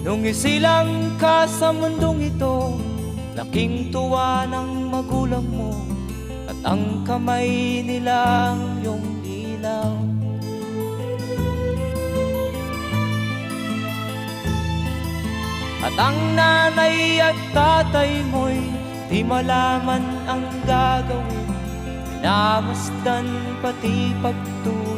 Nung isilang ka sa mundong ito Laking tuwa ng magulang mo At ang kamay nila ang iyong ilaw At ang nanay at tatay mo'y Di malaman ang gagawin. Namasdan pati pagtulog.